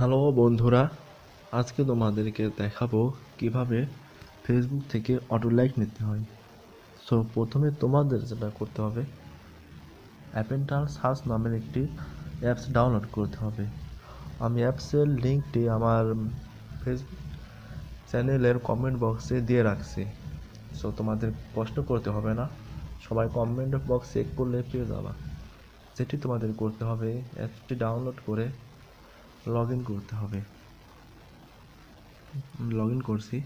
Hello বন্ধুরা, আজকে তোমাদেরকে দেখাবো কীভাবে ফেসবুক থেকে অটো লাইক নিতে হয়। সো প্রথমে তোমাদের যেটা করতে হবে অ্যাপেন্টাল সার্চ নামের একটি অ্যাপস ডাউনলোড করতে হবে। আমি অ্যাপসের লিঙ্কটি আমার ফেসবুক চ্যানেলের কমেন্ট বক্সে দিয়ে রাখছি। সো তোমাদের কষ্ট করতে হবে না, সবাই কমেন্ট বক্স চেক করলে পেয়ে যাবা। যেটি তোমাদের করতে হবে অ্যাপটি ডাউনলোড করে লগ ইন করতে হবে লগ ইন করছি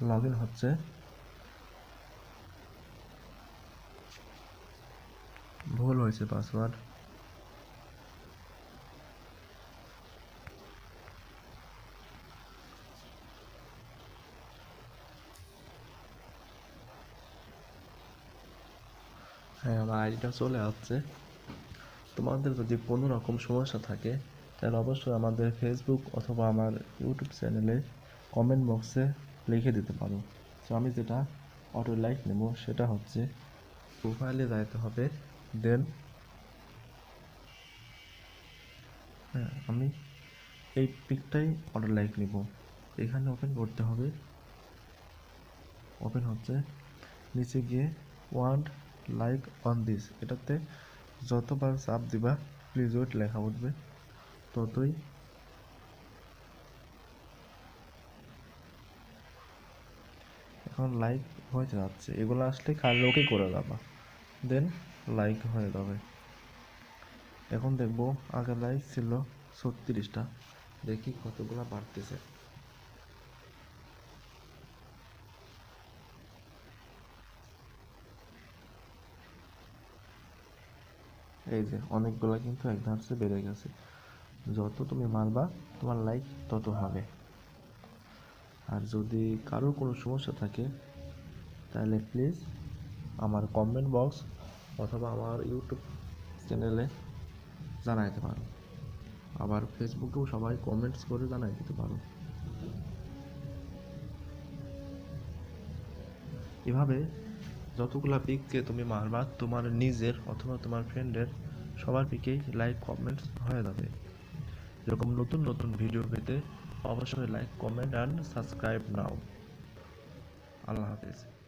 লগ ইন হচ্ছে ভুল হয়েছে পাসওয়ার্ড হ্যাঁ আমার আইডিটা চলে আসছে। তোমাদের যদি কোনো রকম সমস্যা থাকে, তাহলে অবশ্যই আমাদের ফেসবুক অথবা আমার ইউটিউব চ্যানেলে কমেন্ট বক্সে লিখে দিতে পারো। তো আমি যেটা অটো লাইক নেব, সেটা হচ্ছে প্রোফাইলে যাইতে হবে দেন হ্যাঁ আমি এই পিকটাই অটো লাইক নেব। এখানে ওপেন করতে হবে। ওপেন হচ্ছে। নিচে গিয়ে ওয়ান্ট লাইক অন দিস। এটাতে যতবার চাপ দিবা প্লিজ ওয়েট লেখা উঠবে। ততই এখন লাইক হয়ে যাচ্ছে। এগুলো আসলে খালি ওকে করে যাবা। দেন লাইক হয়ে যাবে। এখন দেখব আগে লাইক ছিল ছত্রিশটা। দেখি কতগুলো বাড়তেছে। এই যে, অনেকগুলো কিন্তু এক ধাপসে বেড়ে গেছে। যত তুমি মারবা, তোমার লাইক তত হবে। আর যদি কারও কোনো সমস্যা থাকে, তাহলে প্লিজ আমার কমেন্ট বক্স অথবা আমার ইউটিউব চ্যানেলে জানাইতে পারো। আবার ফেসবুকেও সবাই কমেন্টস করে জানাই দিতে পারো। এভাবে যতগুলা পিককে তুমি মারবা, তোমার নিজের অথবা তোমার ফ্রেন্ডের সবার পিকেই লাইক কমেন্টস হয়ে যাবে। এরকম নতুন নতুন ভিডিও পেতে অবশ্যই লাইক কমেন্ট অ্যান্ড সাবস্ক্রাইব নাও আল্লাহ হাফিজ।